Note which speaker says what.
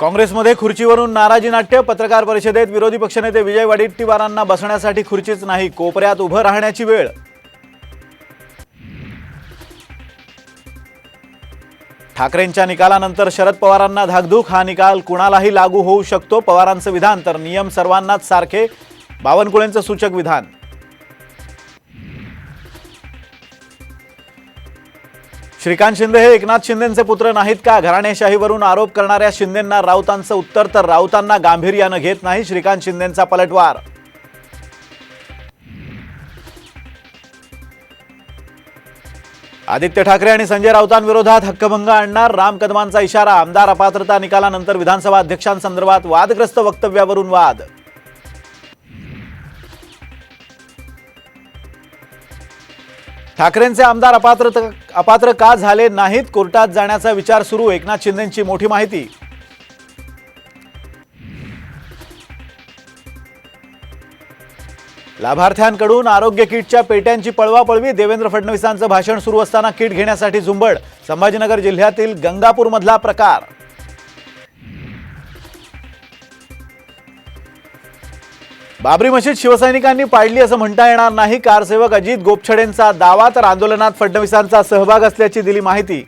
Speaker 1: काँग्रेसमध्ये खुर्चीवरून नाराजी नाट्य पत्रकार परिषदेत विरोधी पक्षनेते विजय वडेट्टीवारांना बसण्यासाठी खुर्चीच नाही कोपऱ्यात उभं राहण्याची वेळ. ठाकरेंच्या निकालानंतर शरद पवारांना धाकधूक हा निकाल कुणालाही लागू होऊ शकतो. पवारांचं विधान तर नियम सर्वांनाच सारखे. बावनकुळेंचं सूचक विधान. श्रीकांत शिंदे हे एकनाथ शिंदेचे पुत्र नाहीत का? घराणेशाहीवरून आरोप करणाऱ्या शिंदेंना राऊतांचं उत्तर तर राऊतांना गांभीर्यानं घेत नाही श्रीकांत शिंदेंचा पलटवार. आदित्य ठाकरे आणि संजय राऊतांविरोधात हक्कभंग आणणार राम कदमांचा इशारा. आमदार अपात्रता निकालानंतर विधानसभा अध्यक्षांसंदर्भात वादग्रस्त वक्तव्यावरून वाद. ठाकरेंचे आमदार अपात्र अपात्र का झाले नाहीत? कोर्टात जाण्याचा विचार सुरू एकनाथ शिंदेची मोठी माहिती. लाभार्थ्यांकडून आरोग्य किटच्या पेट्यांची पळवापळवी देवेंद्र फडणवीसांचं भाषण सुरू असताना किट घेण्यासाठी झुंबड संभाजीनगर जिल्ह्यातील गंगापूरमधला प्रकार. बाबरी मशीद शिवसैनिकांनी पाडली असं म्हणता येणार नाही. कारसेवक अजित गोपछडेंचा दावा तर आंदोलनात फडणवीसांचा सहभाग असल्याची दिली माहिती.